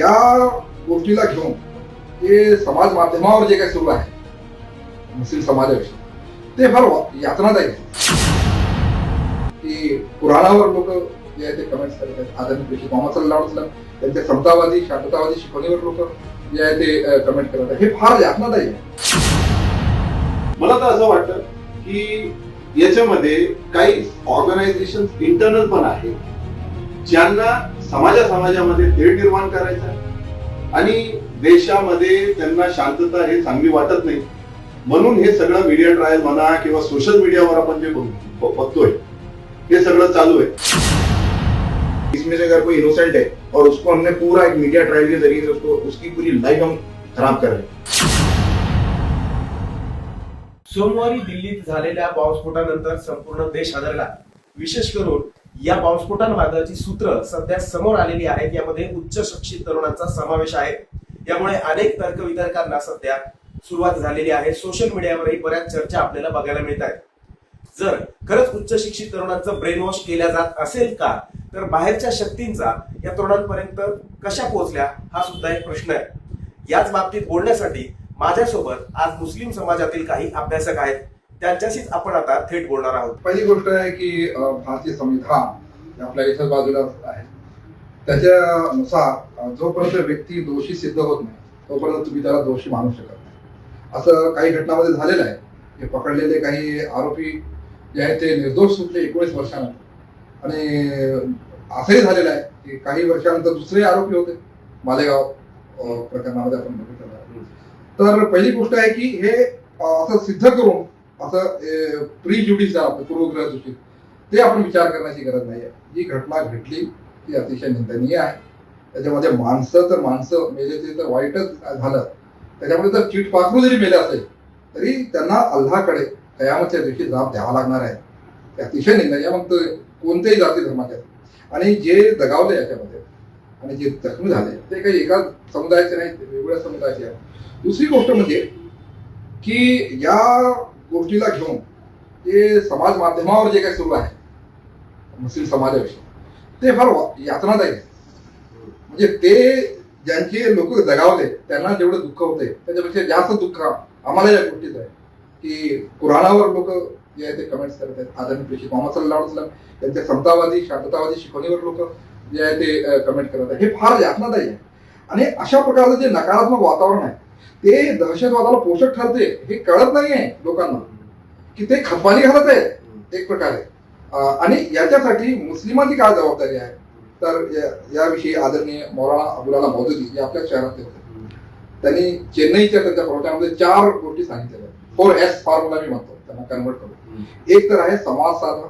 या गोष्टीला घेऊन हे समाज माध्यमावर जे काही सुरू आहे मुस्लिम समाजाविषयी ते फार वा- यातनादायी की पुराणावर लोक जे आहे ते कमेंट्स करत आहेत. आदरणीय पेशी मोहम्मद सल्लाह वसलम त्यांच्या समतावादी शांततावादी शिकवणीवर लोक जे आहे ते कमेंट करत आहेत. हे फार यातनादायी आहे. मला तर असं वाटतं की याच्यामध्ये काही ऑर्गनायझेशन इंटरनल पण आहे ज्यांना समाजा समाजामध्ये तेढ निर्माण करायचा. आणि देशामध्ये त्यांना शांतता हे चांगली वाटत नाही. म्हणून हे सगळं मीडिया ट्रायल म्हणा किंवा सोशल मीडियावर आपण जे बघतोय हे सगळं चालू आहे. इसमें से अगर कोई इनोसेंट है और उसको हमने पूरा एक मीडिया ट्रायल के जरिए से उसको उसकी पूरी लाइफ हम खराब कर रहे हैं। सोमवारी दिल्लीत झालेल्या बॉम्बस्फोटानंतर संपूर्ण देश हादरला विशेष करून या बॉम्बस्फोटांमागची सूत्र सध्या समोर आलेली आहेत यामध्ये उच्च शिक्षित तरुणांचा समावेश आहे. यामुळे अनेक तर्कवितर्कांना सध्या सुरुवात झालेली आहे. सोशल मीडियावरही बऱ्याच चर्चा आपल्याला बघायला मिळत आहेत. जर खरंच उच्च शिक्षित तरुणांचं ब्रेन वॉश केल्या जात असेल का तर बाहेरच्या शक्तींचा या तरुणांपर्यंत कशा पोहोचल्या हा सुद्धा एक प्रश्न आहे. याच बाबतीत बोलण्यासाठी माझ्यासोबत आज मुस्लिम समाजातील काही अभ्यासक आहेत. त्यांच्याशीच आपण आता थेट बोलणार आहोत. पहिली गोष्ट आहे की भारतीय संविधान आपल्या इथं बाजूला आहे. त्याच्यानुसार जोपर्यंत व्यक्ती दोषी सिद्ध होत नाही तोपर्यंत तुम्ही त्याला दोषी मानू शकत नाही. असं काही घटनामध्ये झालेलं आहे. हे पकडलेले काही आरोपी जे आहेत ते निर्दोष सुटले एकोणीस वर्षानंतर. आणि असंही झालेलं आहे की काही वर्षानंतर दुसरे आरोपी होते. मालेगाव प्रकरणामध्ये आपण बघितलं तर पहिली गोष्ट आहे की हे असं सिद्ध करून असं प्री ज्युडिस पूर्वग्रह सूचित ते आपण विचार करण्याची गरज नाही आहे. जी घटना घडली ती अतिशय निंदनीय आहे. त्याच्यामध्ये माणसं तर माणसं मेले ते तर वाईटच झालं. त्याच्यामुळे जर चीट पाखरू जरी मेले असेल तरी त्यांना अल्लाकडे कयामतच्या दिवशी जाब द्यावा लागणार आहे. ते अतिशय निंदनीय मग ते कोणत्याही जाती धर्माचे आणि जे दगावले याच्यामध्ये आणि जे जखमी झाले ते काही एका समुदायाचे नाही ते वेगवेगळ्या समुदायाचे आहे. दुसरी गोष्ट म्हणजे की या गोष्टीला घेऊन ते समाज माध्यमावर जे काही सुरू आहे मुस्लिम समाजाविषयी ते फार वा- यातनादायी आहे. म्हणजे ते ज्यांचे लोक दगावले त्यांना जेवढं दुःख होते त्याच्यापेक्षा जास्त दुःख आम्हाला या गोष्टीचं आहे. की कुराणावर लोक जे आहे ते कमेंट्स करत आहेत. आदरणीय प्रेषित मोहम्मद सल्लाह सलाम त्यांच्या समतावादी शांततावादी शिकवणीवर लोक जे आहे ते कमेंट करत आहेत. हे फार यातनादायी आहे. आणि अशा प्रकारचं जे नकारात्मक वातावरण आहे ते दहशतवादाला पोषक ठरते हे कळत नाहीये लोकांना. की ते खतपाणी घालत आहे एक प्रकारे. आणि याच्यासाठी मुस्लिमांची काय जबाबदारी आहे? तर याविषयी आदरणीय मौलाना अबुलाला मौदुदी जे आपल्या शहरातले होते त्यांनी चेन्नईच्या त्यांच्या प्रवचनामध्ये चार गोष्टी सांगितलेल्या फोर एस फॉर्म्युला मी म्हणतो त्यांना कन्वर्ट करून. एक तर आहे समाज साधना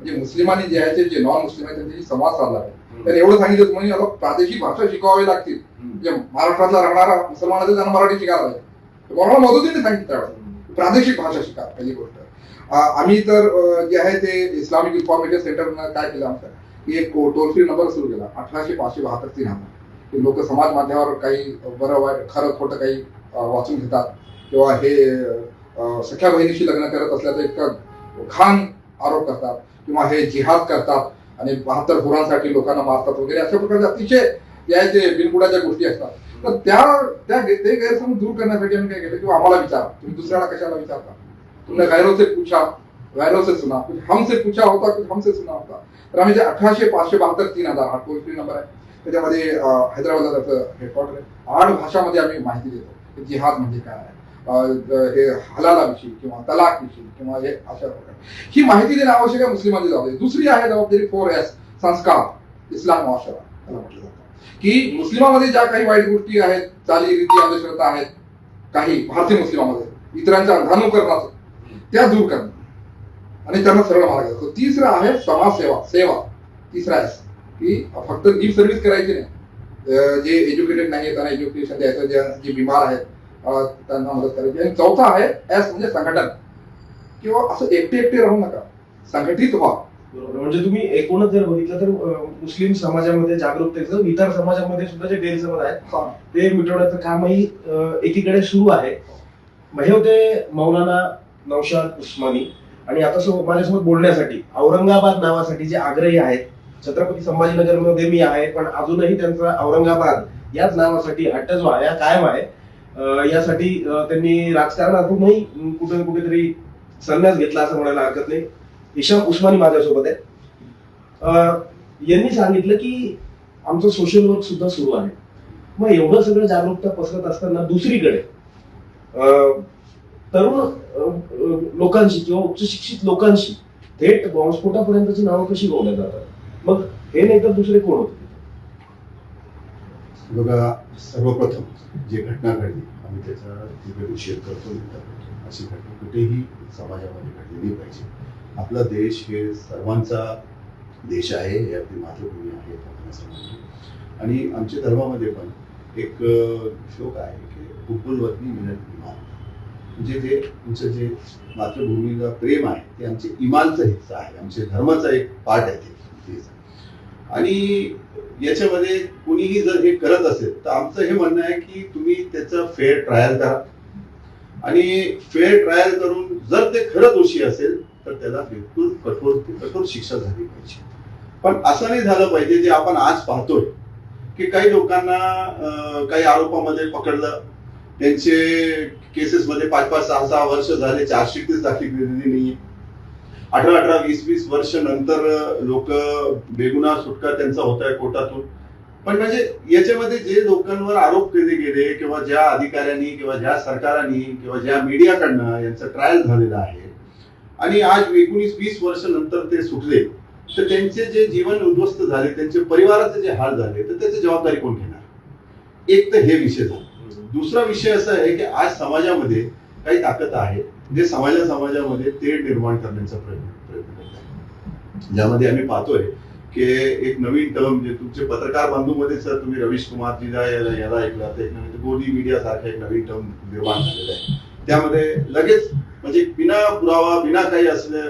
म्हणजे मुस्लिमांनी जे आहे ते जे नॉन मुस्लिम आहेत त्यांच्याशी संवाद साधला आहे तर एवढं सांगितलं म्हणजे आता प्रादेशिक भाषा शिकवावी लागतील. म्हणजे महाराष्ट्रातला राहणारा मुसलमान असेल त्यांना मराठी शिकायला पाहिजे. कोणाला मदतीने सांगितलं त्यावेळेस. प्रादेशिक भाषा शिका पहिली गोष्ट. आम्ही तर जे आहे ते इस्लामिक इन्फॉर्मेशन सेंटरनं काय केलं आमचं? की एक टोल फ्री नंबर सुरू केला. अठराशे पाचशे बहात्तर तीन की लोक समाज माध्यमावर काही बरं वाईट खरं खोटं काही वाचून घेतात. किंवा हे सख्या बहिणीशी लग्न करत असल्याचं इतका घाण आरोप करतात किंवा हे जिहाद करतात आणि बहात्तर गुरांसाठी लोकांना मारतात वगैरे अशा प्रकारचे अतिशय या जे बिनबुडाच्या गोष्टी असतात. तर त्या त्या ते गैरसमज दूर करण्यासाठी आम्ही काय केलं? किंवा आम्हाला विचारा. तुम्ही दुसऱ्याला कशाला विचारता? तुमने गैरों से पूछा गैरों से सुना. कुछ हमसे पूछा होता कुछ हमसे सुना होता. तर आम्ही जे अठराशे पाचशे बहात्तर तीन हजार हा टोल फ्री नंबर आहे. त्याच्यामध्ये अं, हैदराबादला त्याचं हेडक्वार्टर आहे. आठ भाषामध्ये आम्ही माहिती देतो. की जिहाद म्हणजे काय आहे? हे हलालाविषयी किंवा तलाकविषयी किंवा हे अशा प्रकारे. ही माहिती देणं आवश्यक आहे मुस्लिमांची जबाबदारी. दुसरी आहे जबाबदारी फोर एस संस्कार इस्लाम मुआशरा त्याला म्हटलं जातं. की मुस्लिमामध्ये ज्या काही वाईट गोष्टी आहेत चाली रीती अंधश्रद्धा आहेत काही भारतीय मुस्लिमामध्ये इतरांच्या अंधानुकरणाचं त्या दूर करणं. आणि त्यांना सरळ मार्ग दाखवतो तिसरं आहे समाजसेवा सेवा. तिसरा आहे की फक्त लीप सर्व्हिस करायची नाही. जे एज्युकेटेड नाही त्यांना एज्युकेशन द्यायचं जे जे बिमार आहेत त्यांना मदत करायची. आणि चौथा आहे एस म्हणजे संघटन. किंवा असं एकटे एकटे राहू नका. संघटित व्हा. बरोबर. म्हणजे तुम्ही एकूणच जर बघितलं तर मुस्लिम समाजामध्ये जागरूकतेचं इतर समाजामध्ये सुद्धा जे गैरसमज आहेत. ते मिटवण्याचं कामही एकीकडे सुरू आहे. हे होते मौलाना नौशाद उस्मानी. आणि आता सो माझ्यासोबत बोलण्यासाठी औरंगाबाद नावासाठी जे आग्रही आहेत छत्रपती संभाजीनगरमध्ये मी आहे पण अजूनही त्यांचा औरंगाबाद याच नावासाठी अट्ट जो आहे कायम आहे. यासाठी त्यांनी राजकारणातूनही अजूनही कुठे ना कुठेतरी संन्यास घेतला असं म्हणायला हरकत नाही. हिशाम उस्मानी माझ्यासोबत आहे यांनी सांगितलं की आमचं सोशल वर्क सुद्धा सुरू आहे. मग एवढं सगळं जागरूकता पसरत असताना दुसरीकडे तरुण लोकांशी किंवा उच्च शिक्षित लोकांशी थेट बॉम्बस्फोटापर्यंतची नावं कशी बोलल्या जातात? मग हे नाही तर दुसरे कोण होते? बघा सर्वप्रथम जे घटना घडली आम्ही त्याचा तीव्र निषेध करतो निंदा करतो अशी घटना कुठेही समाजामध्ये घडली नाही पाहिजे. आपला देश हे सर्वांचा देश आहे हे आपली मातृभूमी आहे आणि आमच्या धर्मामध्ये पण एक श्लोक आहे की कुकुलवतनी मिळत इमान. म्हणजे जे तुमचं जे मातृभूमीला प्रेम आहे ते आमचे इमानचा हिस्सा आहे आमच्या धर्माचा एक पार्ट आहे ते. आणि याच्यामध्ये कुणीही जर हे करत असेल तर आमचं हे म्हणणं आहे की तुम्ही त्याचं फेअर ट्रायल करा. आणि फेअर ट्रायल करून जर ते खरं दोषी असेल तर त्याला बिलकुल कठोर कठोर शिक्षा झाली पाहिजे. पण असं नाही झालं पाहिजे जे आपण आज पाहतोय की काही लोकांना काही आरोपामध्ये पकडलं. त्यांचे केसेसमध्ये पाच पाच सहा सहा वर्ष झाले चार्जशीटच दाखल केलेली नाहीये. अठरा अठरा वीस वीस वर्ष नंतर लोक बेगुना सुटका त्यांचा होत आहे कोर्टातून पण म्हणजे याच्यामध्ये जे लोकांवर आरोप केले गेले किंवा ज्या अधिकाऱ्यांनी किंवा ज्या सरकारांनी किंवा ज्या मीडियाकडनं यांचं ट्रायल झालेलं आहे आणि आज एकोणीस वीस वर्ष नंतर ते सुटले तर त्यांचे जे जीवन उद्ध्वस्त झाले त्यांचे परिवाराचे जे हाल झाले तर त्याची जबाबदारी कोण घेणार? एक तर हे विषय झाला. दुसरा विषय असा आहे की आज समाजामध्ये काही ताकद आहे. म्हणजे जे समाजा समाजामध्ये ते निर्माण करण्याचा प्रयत्न प्रयत्न ज्यामध्ये आम्ही पाहतोय की एक नवीन टर्म म्हणजे तुमचे पत्रकार बांधूमध्ये सर तुम्ही रवीश कुमारजीला याला याला ऐकला तर एक नवीन गोदी मीडिया सारखा एक नवीन टर्म निर्माण झालेला आहे. त्यामध्ये लगेच म्हणजे बिना पुरावा बिना काही असले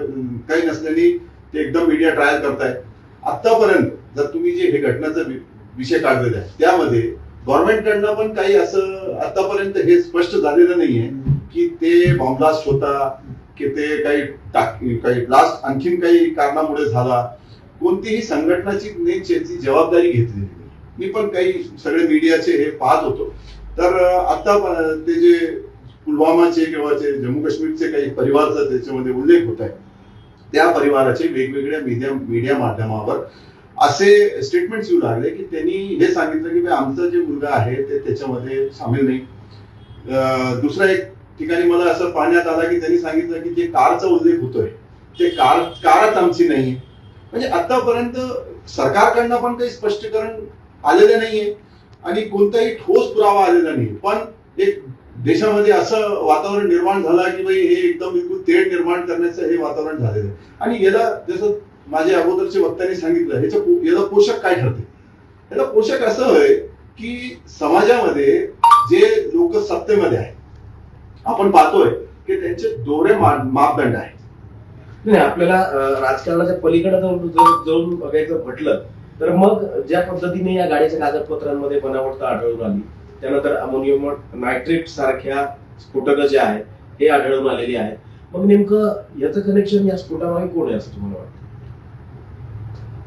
काही नसल्याने ते एकदम मीडिया ट्रायल करताय आतापर्यंत जर तुम्ही जे हे घटनाचा विषय काढलेला आहे त्यामध्ये गव्हर्नमेंटकडनं पण काही असं आतापर्यंत हे स्पष्ट झालेलं नाहीये. की ते बॉम्ब ब्लास्ट होता की ते काही टाक काही ब्लास्ट आणखीन काही कारणामुळे झाला. कोणतीही संघटनाची नेच जबाबदारी घेतली मी पण काही सगळे मीडियाचे हे पाहत होतो. तर आता ते जे पुलवामाचे किंवा जे जम्मू काश्मीरचे काही परिवारचा त्याच्यामध्ये उल्लेख होत आहे त्या परिवाराचे वेगवेगळ्या मीडिया मीडिया माध्यमावर असे स्टेटमेंट्स येऊ लागले की त्यांनी हे सांगितलं की आमचा जे मुलगा आहे ते त्याच्यामध्ये सामील नाही. दुसरा एक ठिकाणी मला असं पाहण्यात आलं की त्यांनी सांगितलं की जे कारचा उल्लेख होतोय ते कार कारच आमची नाही. म्हणजे आतापर्यंत सरकारकडनं पण काही स्पष्टीकरण आलेलं नाहीये आणि कोणताही ठोस पुरावा आलेला नाही. पण एक देशामध्ये असं वातावरण निर्माण झालं की भाई हे एकदम बिलकुल तेढ निर्माण करण्याचं हे वातावरण झालेलं आहे. आणि याला जसं माझ्या अगोदरच्या वक्त्यांनी सांगितलं ह्याच्या याला पोषक काय ठरते? याला पोषक असं आहे की समाजामध्ये जे लोक सत्तेमध्ये आहेत आपण पाहतोय की त्यांचे दोरे मापदंड आहेत. नाही आपल्याला राजकारणाच्या पलीकडे जाऊन जर- जाऊन बघायचं म्हटलं तर मग ज्या पद्धतीने या गाडीच्या कागदपत्रांमध्ये बनावटता आढळून आली त्यानंतर अमोनियम नायट्रेट सारख्या स्फोटक जे आहेत हे आढळून आलेली आहेत. मग नेमकं याचं कनेक्शन या स्फोटामागे कोण आहे असं तुम्हाला वाटतं?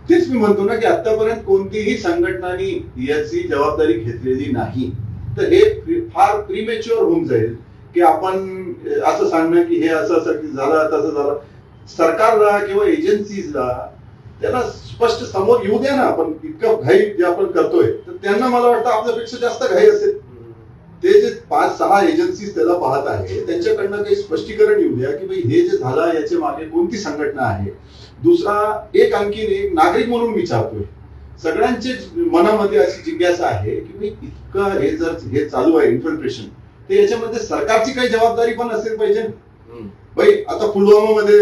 तेच मी म्हणतो ना की आतापर्यंत कोणतीही संघटनानी याची जबाबदारी घेतलेली नाही. तर हे फार प्रीमेच्युअर होऊन जाईल. की आपण असं सांगणं की हे असं असं झालं तसं झालं. सरकारला किंवा एजन्सीजला त्याला स्पष्ट समोर येऊ द्या ना आपण. इतकं घाई जे आपण करतोय तर त्यांना मला वाटतं आपल्यापेक्षा जास्त घाई असेल. ते जे पाच सहा एजन्सीज त्याला पाहत आहे त्यांच्याकडनं काही स्पष्टीकरण येऊ द्या की भाई हे जे झालं याच्या मागे कोणती संघटना आहे. दुसरा एक आणखीन एक नागरिक म्हणून विचारतोय सगळ्यांचे मनामध्ये अशी जिज्ञासा आहे की भाई इतकं हे जर हे चालू आहे इन्फिल्ट्रेशन तर याच्यामध्ये सरकारची काही जबाबदारी पण असेल पाहिजे. भाई आता पुलवामामध्ये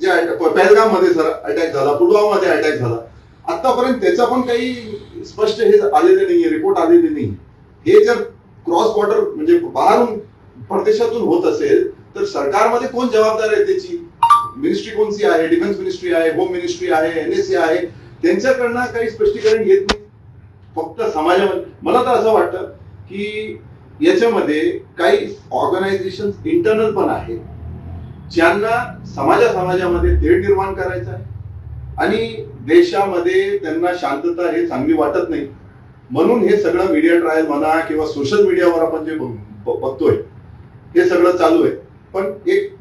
जे पहलगाममध्ये सर अटॅक झाला पुलवामामध्ये अटॅक झाला. आतापर्यंत त्याचा पण काही स्पष्ट हे आलेले नाहीये रिपोर्ट आलेले नाही. हे जर क्रॉस बॉर्डर म्हणजे बाहेरून परदेशातून होत असेल तर सरकारमध्ये कोण जबाबदार आहे त्याची? मिनिस्ट्री कोणती आहे? डिफेन्स मिनिस्ट्री आहे होम मिनिस्ट्री आहे एनएससी आहे. त्यांच्याकडनं काही स्पष्टीकरण येत नाही. फक्त समाजामध्ये मला तर असं वाटतं की याच्यामध्ये काही ऑर्गनायझेशन इंटरनल पण आहेत. ज्यांना समाजा समाजामध्ये तेढ निर्माण करायचा आहे. आणि देशामध्ये त्यांना शांतता हे चांगली वाटत नाही. म्हणून हे सगळं मीडिया ट्रायल म्हणा किंवा सोशल मीडियावर आपण जे बघतोय हे सगळं चालू आहे. पण एक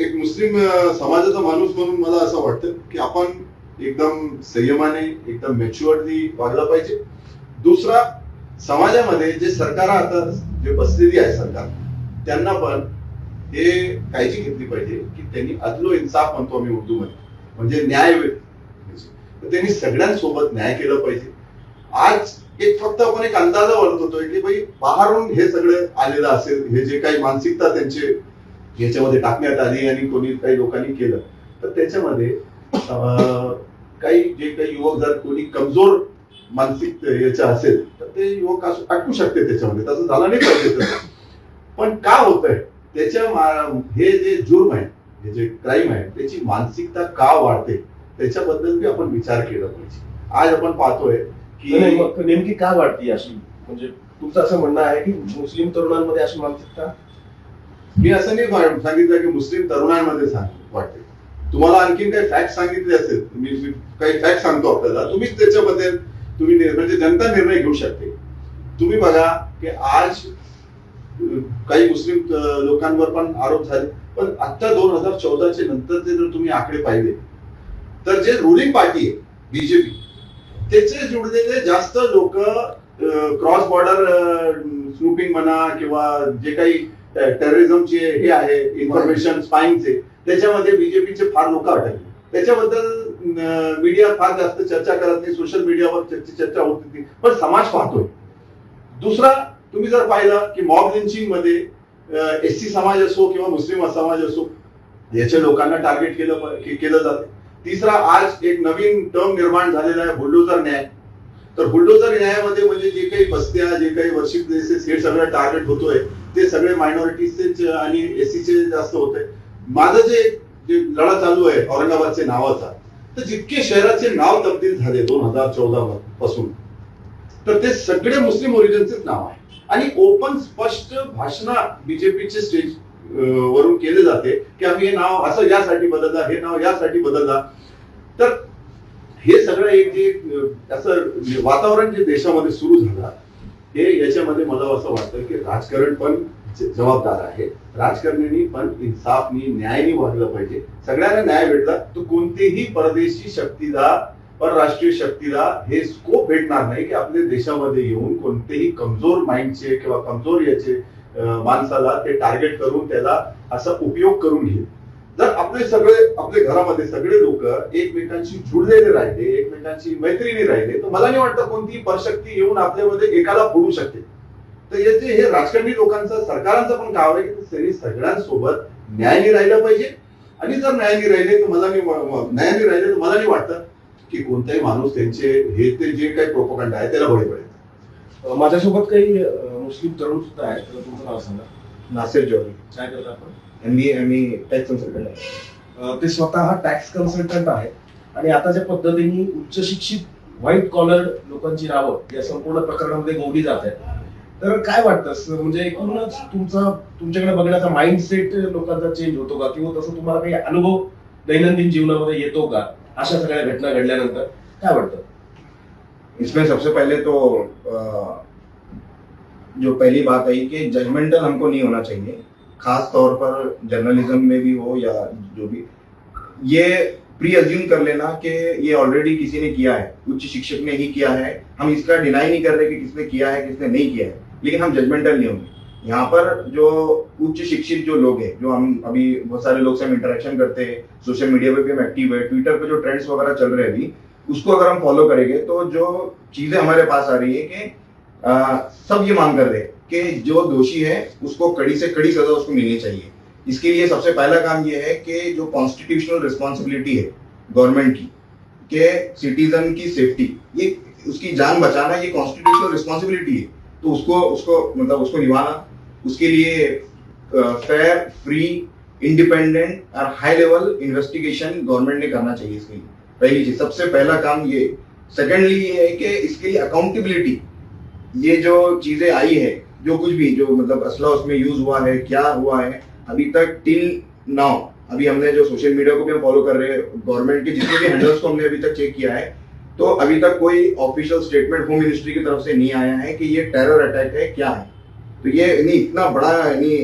एक मुस्लिम समाजाचा माणूस म्हणून मला असं वाटतं की आपण एकदम संयमाने एकदम मॅच्युअरली वागलं पाहिजे. दुसरा समाजामध्ये जे सरकार आता जे बसलेली आहे सरकार त्यांना पण हे काळजी घेतली पाहिजे की त्यांनी अदलो इन्साफ म्हणतो आम्ही उर्दू मध्ये म्हणजे न्याय म्हणजे. तर त्यांनी सगळ्यांसोबत न्याय केलं पाहिजे. आज एक फक्त आपण एक अंदाजा वर्तवतोय की भाई बाहेरून हे सगळं आलेलं असेल हे जे काही मानसिकता त्यांचे याच्यामध्ये टाकण्यात आली आणि कोणी काही लोकांनी केलं तर त्याच्यामध्ये अं, काही जे काही युवक जर कोणी कमजोर मानसिक याच्या असेल ते युवक असू- अटकू शकते त्याच्यामध्ये. तसं झालं नाही पाहिजे पण का होत आहे त्याच्या हे जे जुर्म आहे हे जे क्राईम आहे त्याची मानसिकता का वाढते? त्याच्याबद्दल बी आपण विचार केला पाहिजे. आज आपण पाहतोय की नेमकी का वाढती अशी? म्हणजे तुमचं असं म्हणणं आहे की मुस्लिम तरुणांमध्ये अशी मानसिकता? मी असं नाही सांगितलं की मुस्लिम तरुणांमध्ये सांग वाटते तुम्हाला आणखीन काही फॅक्ट सांगितले असेल मी मी काही फॅक्ट सांगतो आपल्याला. तुम्हीच त्याच्याबद्दल तुम्ही म्हणजे जनता निर्णय घेऊ शकते. तुम्ही बघा की आज काही मुस्लिम लोकांवर पण आरोप झाले. पण आता दोन हजार चौदाचे नंतरचे जर तुम्ही आकडे पाहिले तर जे रुलिंग पार्टी आहे बीजेपी त्याचे जुळलेले जास्त लोक क्रॉस बॉर्डर स्नूपिंग म्हणा किंवा जे काही टेररिझमचे हे आहे इन्फॉर्मेशन स्पाईंगचे त्याच्यामध्ये बीजेपीचे फार लोक अडकले त्याच्याबद्दल मीडिया फार जास्त चर्चा करत नाही सोशल मीडियावर चर्चा चर्चा होत नाही पण समाज पाहतोय. दुसरा तुम्ही जर पाहिलं की मॉब लिंचिंगमध्ये एस सी समाज असो किंवा मुस्लिम समाज असो याच्या लोकांना टार्गेट केलं केलं जाते. तिसरा आज एक नवीन टर्म निर्माण झालेला आहे बुलडोजर न्याय. तर बुलडोजर न्यायामध्ये म्हणजे जे काही बस्त्या जे काही वर्षिप प्लेसेस हे सगळं टार्गेट होतोय. ते सगळे मायनॉरिटीजचे आणि एससीचे जास्त होत आहे माझं जे जे लढा चालू आहे औरंगाबादचे नावाचा तर जितके शहराचे नाव तब्दील झाले दोन हजार चौदा पासून तर ते सगळे मुस्लिम ओरिजिनचेच नाव आहे. आणि ओपन स्पष्ट भाषण बीजेपीचे स्टेज वरून केले जाते की आम्ही हे नाव असं यासाठी बदलला हे नाव यासाठी बदलला. तर हे सगळं एक जे असं म्हणजे वातावरण जे देशामध्ये सुरू झालं हे याच्यामध्ये मला असं वाटतं की राजकारण पण जबाबदार आहे राजकारण्यांनी पण इन्साफनी न्यायाने वागलं पाहिजे. सगळ्यांना न्याय भेटला तर कोणतीही परदेशी शक्तीला परराष्ट्रीय शक्तीला हे स्कोप भेटणार नाही की आपल्या देशामध्ये येऊन कोणतेही कमजोर माइंडचे किंवा कमजोर याचे माणसाला ते टार्गेट करून त्याला असा उपयोग करून घेईल. जर आपले सगळे आपल्या घरामध्ये सगळे लोक एकमेकांशी जुळलेले राहिले एकमेकांशी मैत्रिणी राहिले तर मला नाही वाटतं कोणतीही परशक्ती येऊन आपल्यामध्ये एकाला फोडू शकते तर याचे हे राजकारणी लोकांचं सरकारांचं पण काम आहे की त्यांनी सगळ्यांसोबत न्यायाने राहिलं पाहिजे. आणि जर न्यायाने राहिले तर मला वा- न्यायाने राहिले तर मला नाही वाटतं की कोणताही माणूस त्यांचे हे ते जे काही प्रोपोगंडा आहे त्याला बळी पडेल. माझ्यासोबत काही मुस्लिम तरुण सुद्धा आहेत. तर तुमचं नाव सांगा. नासिर जौहरी काय करता आपण? M B M E tax consultant आहे. ते स्वतः टॅक्स कन्सल्टंट आहेत. आणि आता ज्या पद्धतीने उच्च शिक्षित व्हाईट कॉलर लोकांची नावं या संपूर्ण प्रकरणामध्ये गोवली जात आहेत. तर काय वाटतं? म्हणजे एकूणच तुमचा तुमच्याकडे बघण्याचा माइंडसेट लोकांचा चेंज होतो का? किंवा तसं तुम्हाला काही अनुभव दैनंदिन जीवनामध्ये येतो का? अशा सगळ्या घटना घडल्यानंतर काय वाटतं? इसमें सबसे पहले तो जो पहली बात आई कि जजमेंटल हमको नहीं होना चाहिए। खास तौर पर जर्नलिज्म में भी हो या जो भी। ये प्री अज्यूम कर लेना कि ये ऑलरेडी किसी ने किया है। उच्च शिक्षक ने ही किया है। हम इसका डिनाई नहीं कर रहे कि किसने किया है किसने नहीं किया है। लेकिन हम जजमेंटल नहीं होंगे। यहाँ पर जो उच्च शिक्षित जो लोग हैं, जो हम अभी बहुत सारे लोग से हम इंटरेक्शन करते हैं सोशल मीडिया पे भी हम एक्टिव है ट्विटर पे जो ट्रेंड्स वगैरह चल रहे हैं अभी, उसको अगर हम फॉलो करेंगे तो जो चीज़ें हमारे पास आ रही है कि सब ये मांग कर रहे कि जो दोषी है, उसको कड़ी से कड़ी सजा उसको मिलनी चाहिए। इसके लिए सबसे पहला काम ये है कि जो कॉन्स्टिट्यूशनल रिस्पॉन्सिबिलिटी है गवर्नमेंट की, कि सिटीजन की सेफ्टी ये, उसकी जान बचाना ये कॉन्स्टिट्यूशनल रिस्पॉन्सिबिलिटी है। तो उसको उसको मतलब उसको निभाना, उसके लिए फेयर फ्री इंडिपेंडेंट और हाई लेवल इन्वेस्टिगेशन गवर्नमेंट ने करना चाहिए इसके लिए। पहली चीज़, सबसे पहला काम ये। सेकेंडली ये है कि इसके लिए अकाउंटेबिलिटी ये जो चीज़ें आई है, जो कुछ भी, जो मतलब असला उसमें यूज़ हुआ है, क्या हुआ है, अभी तक टिल नाउ अभी हमने जो सोशल मीडिया को भी हम फॉलो कर रहे हैं गवर्नमेंट के जितने भी हैंडल्स को हमने अभी तक चेक किया है तो अभी तक कोई ऑफिशियल स्टेटमेंट होम मिनिस्ट्री की तरफ़ से नहीं आया है कि ये टेरर अटैक है, क्या है? तो ये यानी इतना बड़ा यानी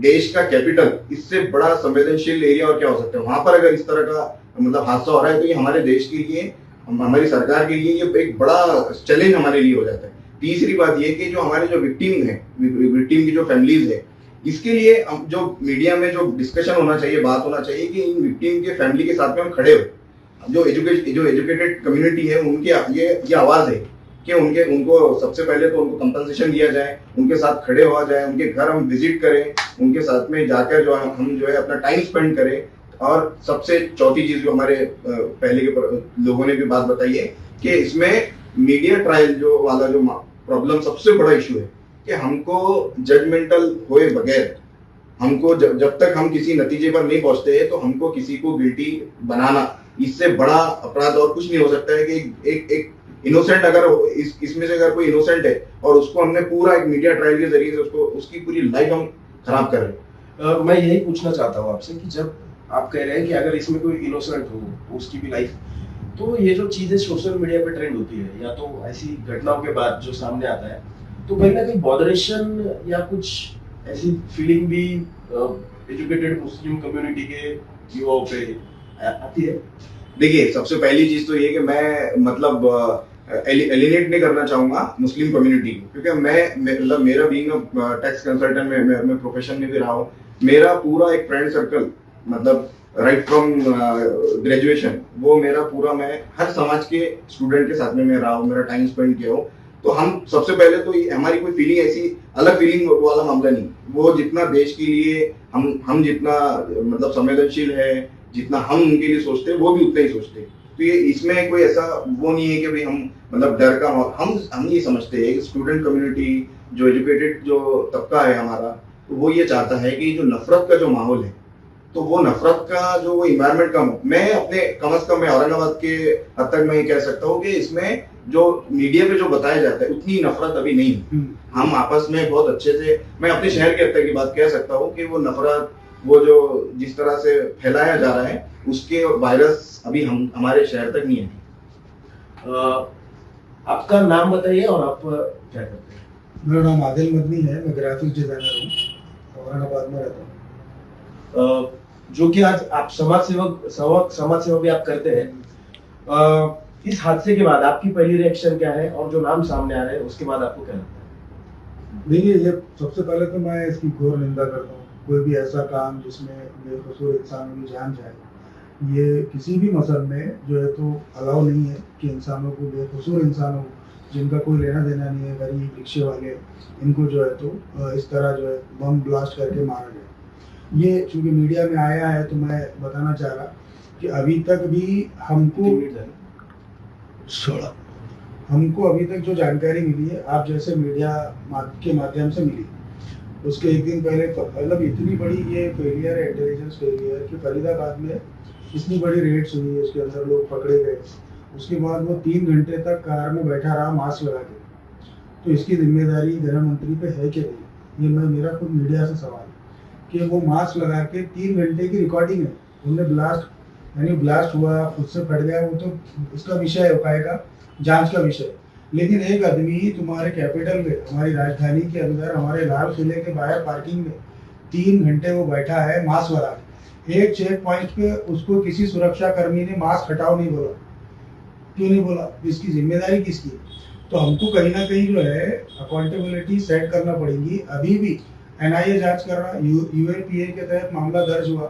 देश का कैपिटल इससे बड़ा संवेदनशील एरिया और क्या हो सकता है? वहाँ पर अगर इस तरह का मतलब हादसा हो रहा है तो ये हमारे देश के लिए हमारी सरकार के लिए ये एक बड़ा चैलेंज हमारे लिए हो जाता है। तीसरी बात ये कि जो हमारे जो विक्टिम है विक्टिम की जो फैमिलीज़ है, इसके लिए जो मीडिया में जो डिस्कशन होना चाहिए, बात होना चाहिए कि इन विक्टिम के फैमिली के साथ में हम खड़े हो। जो एजुकेट जो एजुकेटेड कम्युनिटी है, उनकी ये ये आवाज़ है कि उनके, उनको सबसे पहले तो उनको कंपनसेशन दिया जाए, उनके साथ खड़े हुआ जाए, उनके घर हम विज़िट करें, उनके साथ में जाकर जो हम जो है अपना टाइम स्पेंड करें। और सबसे चौथी चीज़ जो हमारे पहले के लोगों ने भी बात बताई है कि इसमें मीडिया ट्रायल जो वाला जो प्रॉब्लम सबसे बड़ा इशू है कि हमको जजमेंटल हुए बगैर, हमको जब जब तक हम किसी नतीजे पर नहीं पहुँचते हैं तो हमको किसी को गिल्टी बनाना इससे बड़ा अपराध और कुछ नहीं हो सकता है कि एक एक, इनोसेंट अगर हो- इस इसमें से अगर कोई इनोसेंट है और उसको हमने पूरा एक मीडिया ट्रायल के ज़रिए से उसको उसकी पूरी लाइफ हम खराब कर रहे हैं। मैं यही पूछना चाहता हूँ आपसे कि जब आप कह रहे हैं कि अगर इसमें कोई इनोसेंट हो उसकी भी लाइफ तो ये जो चीज़ें सोशल मीडिया पे ट्रेंड होती है या तो ऐसी घटनाओं के बाद जो सामने आता है तो कहीं ना कहीं बॉदरेशन या कुछ ऐसी फीलिंग भी एजुकेटेड मुस्लिम कम्युनिटी के युवाओं पे आती है। देखिए सबसे पहली चीज़ तो ये कि मैं मतलब एलिनेट नहीं करना चाहूँगा मुस्लिम कम्युनिटी को क्योंकि मैं मतलब मेरा बीइंग टैक्स कंसल्टेंट में मैं, मैं प्रोफेशन में भी रहा हूँ। मेरा पूरा एक फ्रेंड सर्कल मतलब राइट फ्रॉम ग्रेजुएशन वो मेरा पूरा मैं हर समाज के स्टूडेंट के साथ में मैं रहा हूँ मेरा टाइम स्पेंड किया हूँ। तो हम सबसे पहले तो हमारी कोई फीलिंग ऐसी अलग फीलिंग वाला मामला नहीं। वो जितना देश के लिए हम हम जितना मतलब संवेदनशील है जितना हम उनके लिए सोचते हैं वो भी उतना ही सोचते हैं। तो ये इसमें कोई ऐसा वो नहीं है कि भाई हम मतलब डर का माहौल हम हम ये समझते हैं कि स्टूडेंट कम्युनिटी जो एजुकेटेड जो तबका है हमारा तो वो ये चाहता है कि जो नफरत का जो माहौल है तो वो नफरत का जो वो इन्वायरमेंट कम हो। मैं अपने कम अज कम मैं औरंगाबाद के हद तक मैं ये कह सकता हूँ कि इसमें जो मीडिया पे जो बताया जाता है उतनी नफरत अभी नहीं है। हम आपस में बहुत अच्छे से मैं अपने शहर के हद तक की बात कह सकता हूँ कि वो नफरत वो जो जिस तरह से फैलाया जा रहा है उसके वायरस अभी हम हमारे शहर तक नहीं है आपका नाम बताइए और आप क्या करते हैं? मेरा नाम आदिल मदनी है मैं ग्राफिक डिज़ाइनर हूँ औरंगाबाद में रहता हूँ। जो कि आज आप समाज सेवक सवा- समाज सेवा भी आप करते हैं। इस हादसे के बाद आपकी पहली रिएक्शन क्या है और जो नाम सामने आ रहे हैं उसके बाद आपको क्या लगता है? देखिए ये सबसे पहले तो मैं इसकी घोर निंदा करता हूँ। कोई भी ऐसा काम जिसमें बेकसूर इंसानों की जान जाए ये किसी भी मसल में जो है तो अलाउ नहीं है कि इंसानों को बेकसूर इंसानों जिनका कोई लेना देना नहीं है गरीब रिक्शे वाले इनको जो है तो इस तरह जो है बम ब्लास्ट करके मारा गया ये चूँकि मीडिया में आया है तो मैं बताना चाह रहा कि अभी तक भी हमको हमको अभी तक जो जानकारी मिली है आप जैसे मीडिया के माध्यम से मिली उसके एक दिन पहले मतलब इतनी बड़ी ये फेलियर है इंटेलिजेंस फेलियर कि फरीदाबाद में इतनी बड़ी रेड्स हुई है उसके अंदर, लोग पकड़े गए। उसके बाद वो तीन घंटे तक कार में बैठा रहा मास्क लगा के। तो इसकी ज़िम्मेदारी गृह मंत्री पे है कि नहीं? ये मैं, मेरा खुद मीडिया से सवाल है कि वो मास्क लगा के तीन घंटे की रिकॉर्डिंग है। उनने ब्लास्ट यानी ब्लास्ट हुआ उससे फट गया, वो तो उसका विषय हो पाएगा जाँच का विषय लेकिन एक आदमी तुम्हारे कैपिटल में, हमारी राजधानी के अंदर, हमारे लाल किले के बाहर पार्किंग में तीन घंटे वो बैठा है मास्क वाला। एक चेक पॉइंट पे उसको किसी सुरक्षा कर्मी ने मास्क हटाओ नहीं बोला। क्यों नहीं बोला? इसकी ज़िम्मेदारी किसकी? तो हमको कहीं ना कहीं जो है अकाउंटेबिलिटी सेट करना पड़ेगी। अभी भी एनआईए जाँच कर रहा यूएपीए के तहत मामला दर्ज हुआ।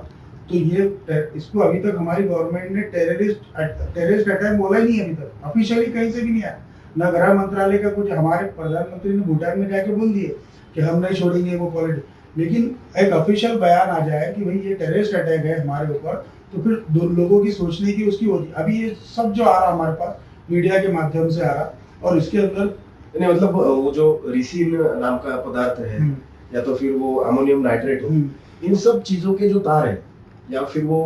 तो ये इसको अभी तक हमारी गवर्नमेंट ने टेररिस्ट टेररिस्ट अटैक बोला ही नहीं अभी तक। ऑफिशियली कहीं से भी नहीं आया। न गृह मंत्रालय का कुछ हमारे प्रधानमंत्री ने भूटान में जाके बोल दिए कि हम नहीं छोड़ेंगे वो पॉलिटिक्स लेकिन एक ऑफिशियल बयान आ जाए कि भाई ये टेररिस्ट अटैक है हमारे ऊपर तो फिर दो लोगों की सोचने की उसकी होती अभी ये सब जो आ रहा हमारे पास मीडिया के माध्यम से आ रहा और इसके अंदर नहीं मतलब वो जो रिसिन नाम का पदार्थ है हम्म, या तो फिर वो अमोनियम नाइट्रेट हो हम्म, इन सब चीज़ों के जो तार है या फिर वो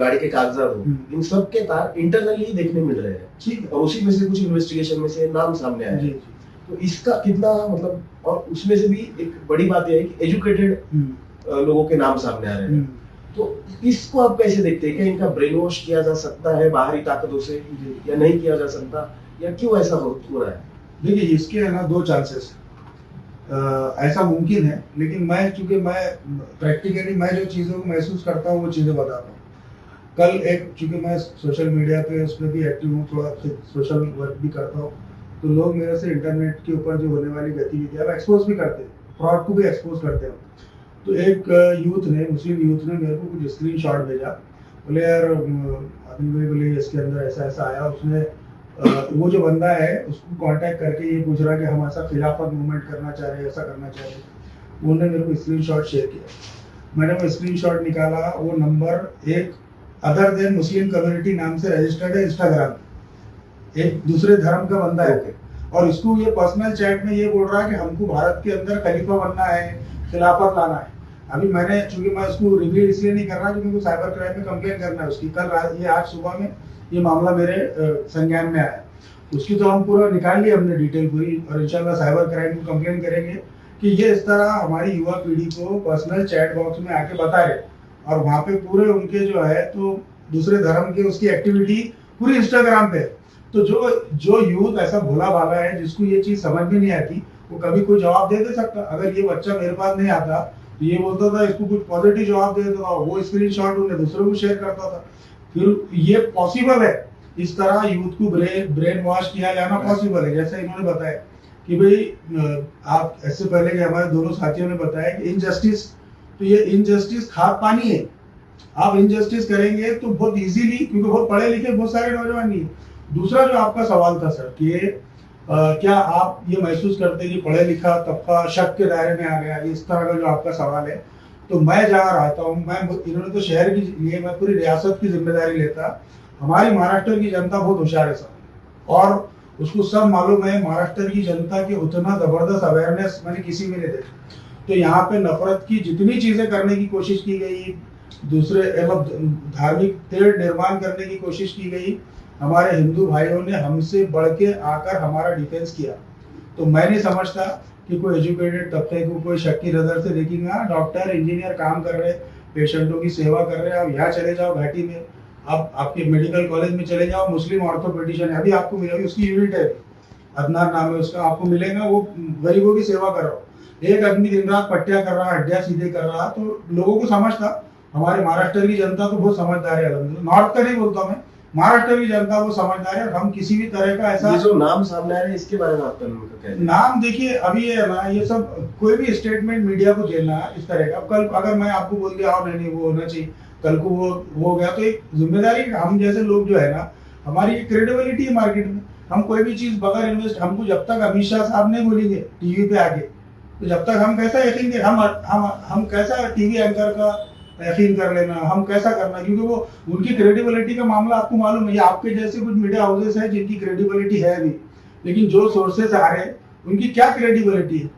गाड़ी के कागजात हो हम्म। इन सब के तार इंटरनली देखने मिल रहे हैं। ठीक है। और उसी में से कुछ इन्वेस्टिगेशन में से नाम सामने आया है तो इसका कितना मतलब और उसमें से भी एक बड़ी बात यह है कि एजुकेटेड हम्म, लोगों के नाम सामने आ रहे हैं। हम्म, तो इसको आप कैसे देखते हैं? क्या इनका ब्रेन वॉश किया जा सकता है बाहरी ताकतों से या नहीं किया जा सकता? या क्यों ऐसा हो हो रहा है? देखिए इसके है ना दो चांसेस ऐसा मुमकिन है, लेकिन मैं, चूँकि मैं प्रैक्टिकली मैं जो चीज़ों को महसूस करता हूँ, वो चीज़ें बताता हूँ। कल एक, चूँकि मैं सोशल मीडिया पे, उसमें भी एक्टिव हूँ, थोड़ा सोशल वर्क भी करता हूँ तो लोग मेरे से इंटरनेट के ऊपर जो होने वाली गतिविधियाँ एक्सपोज भी करते हैं। फ्रॉड को भी एक्सपोज करते हैं। तो एक यूथ ने, मुस्लिम यूथ ने मेरे को कुछ स्क्रीन भेजा। बोले, यार आदिल भाई बोले, इसके अंदर ऐसा ऐसा आया। उसने वो जो बंदा है उसको कांटेक्ट करके ये पूछ रहा है कि हम ऐसा खिलाफत मूवमेंट करना चाह रहे हैं ऐसा करना चाह रहे उन्होंने मेरे को स्क्रीन शेयर किया। मैंने वो स्क्रीन निकाला वो नंबर एक अदर देन मुस्लिम कम्युनिटी नाम से रजिस्टर्ड है इंस्टाग्राम एक दूसरे धर्म का बंदा है। और इसको ये पर्सनल चैट में ये बोल रहा है कि हमको भारत के अंदर खलीफा बनना है खिलाफत लाना है। अभी मैंने चूँकि मैं उसको रिव्यू इसलिए नहीं कर रहा क्योंकि साइबर क्राइम में कंप्लेन करना है उसकी कल रात ये आज सुबह में ये मामला मेरे संज्ञान में आया उसकी तो हम पूरा निकाल लिया हमने डिटेल पूरी और इंशाल्लाह साइबर क्राइम को कंप्लेन करेंगे कि ये इस तरह हमारी युवा पीढ़ी को पर्सनल चैट बॉक्स में आके बता रहे और वहाँ पे पूरे उनके जो है तो दूसरे धर्म के उसकी एक्टिविटी पूरी इंस्टाग्राम पे। तो जो जो यूथ ऐसा भोला भाला है, जिसको ये चीज़ समझ में नहीं आती, वो कभी कोई जवाब दे दे सकता। अगर ये बच्चा मेरे पास नहीं आता तो ये बोलता था, इसको कुछ पॉजिटिव जवाब दे देता था, वो स्क्रीन शॉट उन्हें दूसरों को शेयर करता था। फिर ये पॉसिबल है। इस तरह यूथ को ब्रेन ब्रेन वॉश किया जाना पॉसिबल है। जैसे इन्होंने बताया कि भाई आप इससे पहले कि हमारे दोनों साथियों ने बताया कि इनजस्टिस तो ये इनजस्टिस खाद पानी है। आप इनजस्टिस करेंगे तो बहुत इजीली क्योंकि बहुत पढ़े लिखे बहुत सारे नौजवान नहीं है। दूसरा जो आपका सवाल था सर कि अ, क्या आप ये महसूस करते हैं कि पढ़े लिखा तबका शक के दायरे में आ गया? इस तरह का जो आपका सवाल है तो मैं जहाँ रहता हूँ, मैं इन्होंने तो शहर की लिए मैं पूरी रियासत की ज़िम्मेदारी लेता। हमारी महाराष्ट्र की जनता बहुत होशियार है सर। और उसको सब मालूम है, महाराष्ट्र की जनता के उतना ज़बरदस्त अवेयरनेस मैंने किसी में नहीं देखा। तो यहाँ पे नफरत की जितनी चीज़ें करने की कोशिश की गई, दूसरे मतलब धार्मिक तेड़ निर्माण करने की कोशिश की गई, हमारे हिंदू भाइयों ने हमसे बढ़ के आकर हमारा डिफेंस किया। तो मैं नहीं समझता कि कोई एजुकेटेड तबके को कोई शक की नज़र से देखेंगे हाँ डॉक्टर इंजीनियर काम कर रहे पेशेंटों की सेवा कर रहे हैं आप यहाँ चले जाओ घाटी में, आप, आपके मेडिकल कॉलेज में चले जाओ, मुस्लिम ऑर्थोपेडिशियन है, अभी आपको मिलेगी, उसकी यूनिट है। अदनार नाम है उसका, आपको मिलेगा, वो गरीबों की सेवा कर रहा हो। एक आदमी दिन रात पट्टिया कर रहा, हड्डिया सीधे कर रहा तो लोगों को समझता हमारे महाराष्ट्र की जनता तो बहुत समझदार है नॉर्थ का नहीं बोलता मैं महाराष्ट्र की जनता को समझदार है हम किसी भी तरह का ऐसा ये जो नाम सामने आ रहे हैं इसके बारे में आपका नाम देखिए अभी ये है ना ये सब कोई भी स्टेटमेंट मीडिया को देना इस तरह का। अब कल अगर मैं आपको बोल दिया "आओ, नहीं नहीं वो होना चाहिए कल को वो वो हो गया तो एक ज़िम्मेदारी हम जैसे लोग जो है ना हमारी क्रेडिबिलिटी है मार्केट में। हम कोई भी चीज़ बगैर इन्वेस्ट हमको जब तक अमित शाह साहब नहीं बोलेंगे टीवी पे आके तो जब तक हम कैसा यकीन हम हम हम कैसा टीवी एंकर का यकीन कर लेना, हम कैसा करना, क्योंकि वो, उनकी क्रेडिबिलिटी का मामला आपको मालूम है आपके जैसे कुछ मीडिया हाउसेस है जिनकी क्रेडिबिलिटी है अभी लेकिन जो सोर्सेस आ रहे हैं, उनकी क्या क्रेडिबिलिटी है?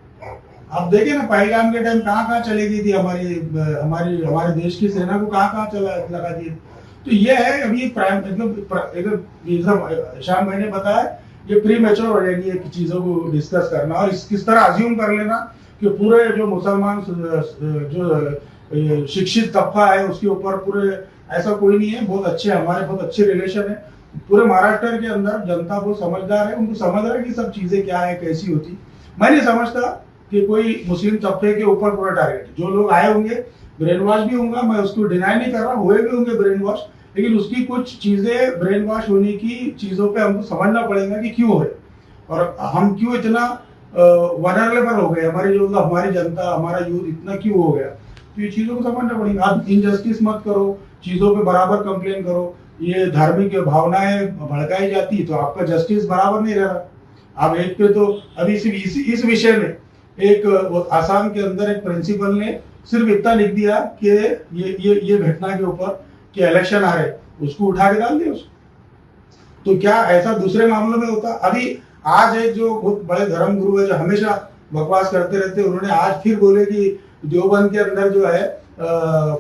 आप देखे ना, पहलगाम के टाइम कहाँ कहाँ चली गई थी हमारी हमारी, हमारे देश की सेना को कहाँ कहाँ चला, लगा दी तो ये है अभी प्राइम मतलब शाम भाई ने बताया, ये प्री मेच्योर हो जाएगी ये चीज़ों को डिस्कस करना और इस, किस तरह अज्यूम कर लेना कि पूरे जो मुसलमान जो शिक्षित तबका है, उसके ऊपर पूरे, ऐसा कोई नहीं है, बहुत अच्छे हमारे बहुत अच्छे रिलेशन है। पूरे महाराष्ट्र के अंदर जनता बहुत समझदार है, उनको समझ रहा है कि सब चीज़ें क्या है, कैसी होती। मैं नहीं समझता कि कोई मुस्लिम तबके के ऊपर पूरा टारगेट जो लोग आए होंगे ब्रेन वॉश भी होंगे, मैं उसको डिनाई नहीं कर रहा, हुए भी होंगे ब्रेन वॉश लेकिन उसकी कुछ चीज़ें ब्रेन वॉश होने की चीज़ों पे हमको समझना पड़ेगा कि क्यों है। और हम क्यों इतना वनरेबल हो गए? हमारी जो, हमारी जनता, हमारा यूथ इतना क्यों हो गया? तो ये चीज़ों को समझना पड़ेगा। आप इनजस्टिस मत करो चीज़ों पे बराबर कंप्लेन करो। ये धार्मिक भावनाएँ भड़काई जाती तो आपका जस्टिस बराबर नहीं रह रहा। आप एक पे तो अभी सिर्फ़ इस, इस विषय में एक आसाम के अंदर एक प्रिंसिपल ने सिर्फ़ इतना लिख दिया कि ये ये ये घटना के ऊपर कि इलेक्शन आ रहे उसको उठा के डाल दिया उसको तो क्या ऐसा दूसरे मामलों में होता? अभी आज एक जो बहुत बड़े धर्म गुरु है जो हमेशा बकवास करते रहते उन्होंने आज फिर बोले कि देवबंद के अंदर जो है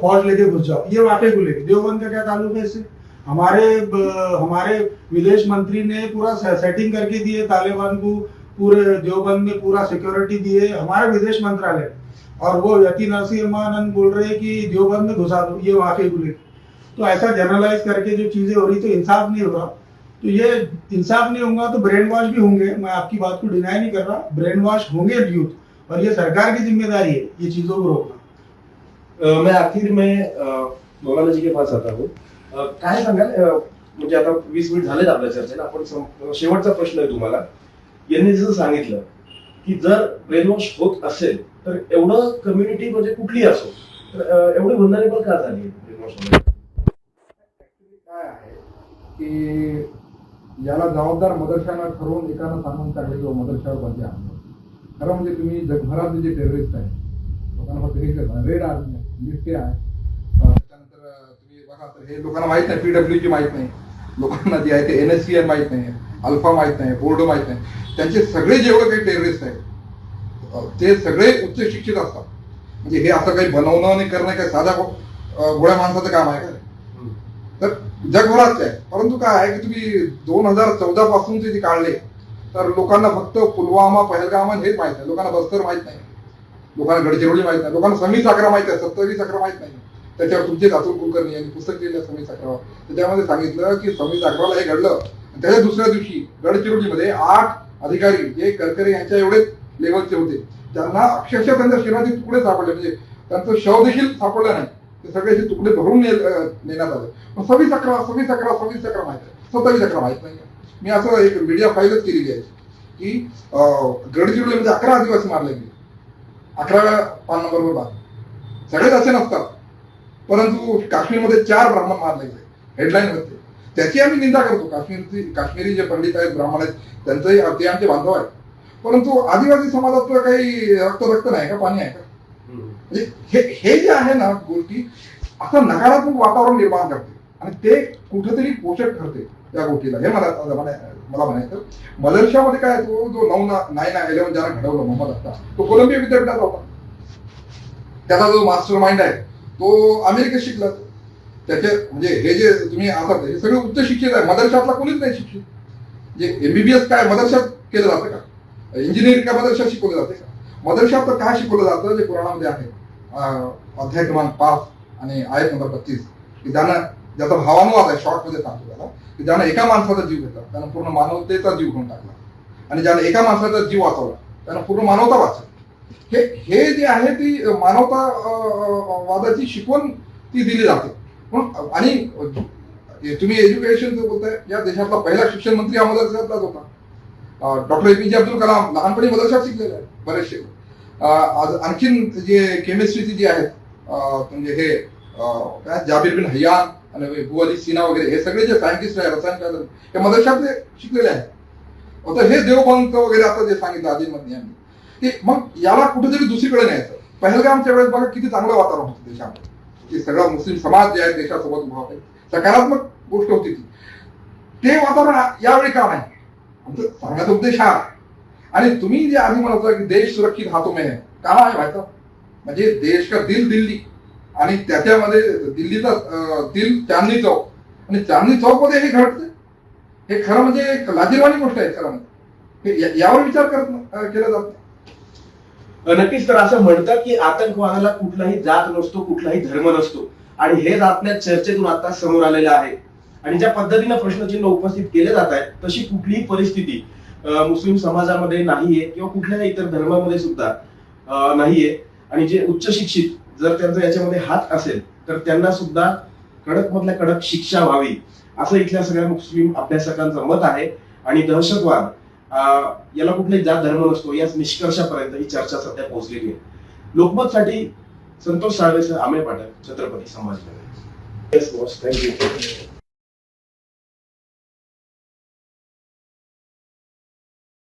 फौज लेके घुस जाओ। ये वाकई को लेके देवबंद का क्या ताल्लुक है इससे? हमारे हमारे विदेश मंत्री ने पूरा सेटिंग करके दिए, तालिबान को पूरे, देवबंद में पूरा सिक्योरिटी दिए, हमारे विदेश मंत्रालय और वो यकीन नसीरमानंद बोल रहे हैं कि देवबंद में घुसा दो, ये वाकई पे बोले तो ऐसा जनरलाइज करके जो चीज़ें हो रही तो इंसाफ नहीं हो रहा तो ये, इंसाफ नहीं होगा तो ब्रेन वॉश भी होंगे। मैं आपकी बात को डिनाई नहीं कर रहा। ब्रेन वॉश होंगे यूथ और ये सरकार की जिम्मेदारी है ये चीजों को रोकना। मैं आखिर में मौलाना जी के पास आता हूँ। काय सांगाल? म्हणजे आता वीस मिनिट झालेत आपल्या चर्चेला आपण शेवटचा प्रश्न आहे तुम्हाला. यांनी जसं सांगितलं की जर ब्रेन वॉश होत असेल तर एवढं कम्युनिटी म्हणजे कुठली असो? तर एवढी vulnerable का झाली ब्रेन वॉश काय आहे की याला जबाबदार मदरशानं ठरवून एकानं सांगून टाकले किंवा मदरशावर बंदी आणलं खरं म्हणजे तुम्ही जगभरातले जे टेररिस्ट आहेत लोकांना फक्त हे करणार रेड आर्मी आहे लिफ्टे आहे. अं, तुम्ही बघा तर हे लोकांना माहीत नाही पीडब्ल्यू ची माहीत नाही. लोकांना जे आहे ते एन एस सी एन माहीत नाही अल्फा माहीत नाही बोर्डो माहीत नाही. त्यांचे सगळे जेवढे काही टेररिस्ट आहेत ते सगळे उच्च शिक्षित असतात. म्हणजे हे असं काही बनवणं आणि करणं काही अं, गोळ्या माणसाचं काम आहे का? तर जगभरात आहे परंतु काय आहे की तुम्ही दोन हजार चौदा पासून जे काढले तर लोकांना फक्त पुलवामा पहलगाम हे हेच माहीत आहे लोकांना बस्तर माहीत नाही. लोकांना गडचिरोली माहीत नाही. लोकांना सव्वीस अकरा माहीत आहे सत्तावीस अकरा माहीत नाही. त्याच्यावर तुमचे अतुल कुलकर्णी यांनी पुस्तक लिहिलं सव्वीस अकरा त्याच्यामध्ये सांगितलं की सव्वीस अकराला हे घडलं. त्याच्या दुसऱ्या दिवशी गडचिरोलीमध्ये आठ अधिकारी जे करकरे यांच्या एवढे लेवलचे होते त्यांना अक्षरशः त्यांच्या शरीराचे तुकडे सापडले. म्हणजे त्यांचं शव देखील सापडलं नाही. ते सगळ्याचे तुकडे भरून नेण्यात आले. पण सव्वीस अकरा सव्वीस अकरा सव्वीस अकरा माहीत आहे. सत्तावीस अकरा माहीत नाही मी असं एक मीडिया फाईलच केलेली आहे की गडचिरोलीमध्ये अकरा आदिवासी मारले गेले. अकराव्या पान नंबरवर बात सगळेच असे नसतात. परंतु काश्मीरमध्ये चार ब्राह्मण मारले गेले. हेडलाईन होते त्याची आम्ही निंदा करतो. काश्मीरची काश्मीरी जे पंडित आहेत ब्राह्मण आहेत त्यांचंही ते आमचे बांधव आहेत. परंतु आदिवासी समाजात काही रक्त रक्त नाही का? पाणी आहे का? म्हणजे हे हे जे आहे ना गोष्टी असं नकारात्मक वातावरण निर्माण करते. आणि ते कुठेतरी पोषक ठरते. त्या गोष्टीला. हे मला मला मला म्हणायचं मदरशामध्ये काय तो जो नऊ नाईन इलेव्हन ज्याला घडवलं मोहम्मद अख्तर तो कोलंबिया विद्यापीठात होता. त्याचा जो मास्टर माइंड आहे तो अमेरिकेत शिकला. त्याचे म्हणजे हे जे तुम्ही आता हे सगळे उच्च शिक्षित आहे मदरशातला कोणीच नाही शिक्षित. जे एमबीबीएस काय मदरशात केलं जातं का? इंजिनिअरिंग काय मदरशात शिकवलं जाते का? मदरशात तर काय शिकवलं जातं? जे पुराणामध्ये आहे अध्याय क्रमांक पाच आणि आयत नंबर बत्तीस की ज्यांना ज्याचा भावानुवाद आहे शॉर्टमध्ये सांगतो त्याला की ज्यानं एका माणसाचा जीव घेतला त्यानं पूर्ण मानवतेचा जीव घेऊन टाकला. आणि ज्यानं एका माणसाचा जीव वाचवला त्यानं पूर्ण मानवता वाचवली. हे हे जे आहे ती मानवता वादाची शिकवण ती दिली जाते. आणि तुम्ही एज्युकेशन बोलताय या देशातला पहिला शिक्षण मंत्री हा मदरशातलाच होता. डॉक्टर ए पी जे अब्दुल कलाम लहानपणी मदरशात शिकलेले आहेत बरेचसे. आज आणखीन जे केमिस्ट्रीचे जे आहेत म्हणजे हे काय? जाबीर बिन हयान आणि भुवाली सिन्हा वगैरे हे सगळे जे सायंटिस्ट आहे रसायन हे मदरशातले शिकलेले आहेत. आता हे देवबंत वगैरे आता जे सांगितलं आदिल मधनी यांनी की मग याला कुठेतरी दुसरीकडे न्यायचं. पहलगामच्या वेळेस बघा किती चांगलं वातावरण होतं देशामध्ये. की सगळा मुस्लिम समाज जे आहे देशासोबत उभा होता सकारात्मक गोष्ट होती ती. ते वातावरण यावेळी का नाही? आमचं सांगण्याचा उद्देश हा. आणि तुम्ही जे आधी म्हणत होता की देश सुरक्षित हा में है का आहे माहिती म्हणजे देश का दिल दिल्ली. आणि त्याच्यामध्ये दिल्लीचा दिल चांदणी चौक. आणि चांदणी चौकमध्ये हे घडते हे खरं म्हणजे एक लाजीरवाणी गोष्ट आहे खरं म्हणजे. यावर विचार करत केला जात. नक्कीच तर असं म्हणतात की आतंकवादाला कुठलाही जात नसतो कुठलाही धर्म नसतो. आणि हे आपल्या चर्चेतून आता समोर आलेलं आहे. आणि ज्या पद्धतीनं प्रश्नचिन्ह उपस्थित केले जात आहेत तशी कुठलीही परिस्थिती मुस्लिम समाजामध्ये नाहीये किंवा कुठल्याही इतर धर्मामध्ये सुद्धा नाहीये. आणि जे उच्च शिक्षित जर त्यांचा याच्यामध्ये हात असेल तर त्यांना सुद्धा कडक मधल्या कडक शिक्षा व्हावी. असं इथल्या सगळ्या मुस्लिम अभ्यासकांचं मत आहे. आणि दहशतवाद याला कुठलाही जात धर्म नसतो याच निष्कर्षापर्यंत ही चर्चा सध्या पोहोचलेली आहे. लोकमतसाठी संतोष साळवेसह आमे Pathak Chhatrapati Sambhajinagar. Yes boss thank you